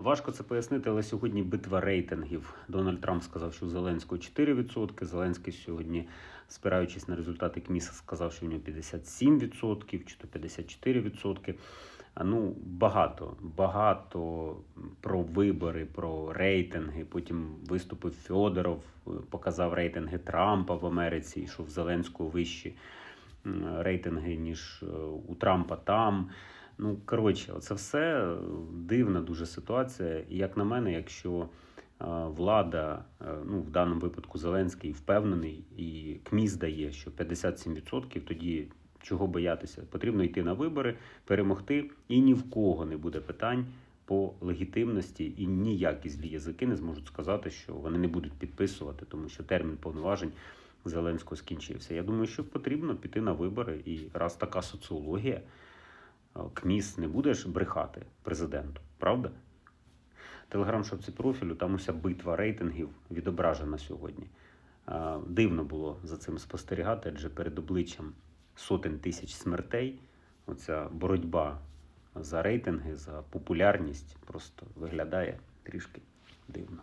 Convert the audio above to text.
Важко це пояснити, але сьогодні битва рейтингів. Дональд Трамп сказав, що у Зеленського 4%. Зеленський сьогодні, спираючись на результати КМІСа, сказав, що в нього 57% чи то 54%. А, Ну, багато, багато про вибори, про рейтинги. Потім виступив Федоров, показав рейтинги Трампа в Америці, і що в Зеленського вищі рейтинги, ніж е, у Трампа там. Ну, коротше, це все е, дивна дуже ситуація. І як на мене, якщо е, влада, е, ну в даному випадку Зеленський впевнений, і КМІС дає, що 57%, тоді чого боятися? Потрібно йти на вибори, перемогти, і ні в кого не буде питань по легітимності, і ніякі злі язики не зможуть сказати, що вони не будуть підписувати, тому що термін повноважень Зеленського скінчився. Я думаю, що потрібно піти на вибори, і раз така соціологія. Е, КМІС не будеш брехати президенту, правда? Телеграм-шопці профілю, там уся битва рейтингів відображена сьогодні. Е, Дивно було за цим спостерігати, адже перед обличчям сотень тисяч смертей оця боротьба за рейтинги, за популярність просто виглядає трішки дивно.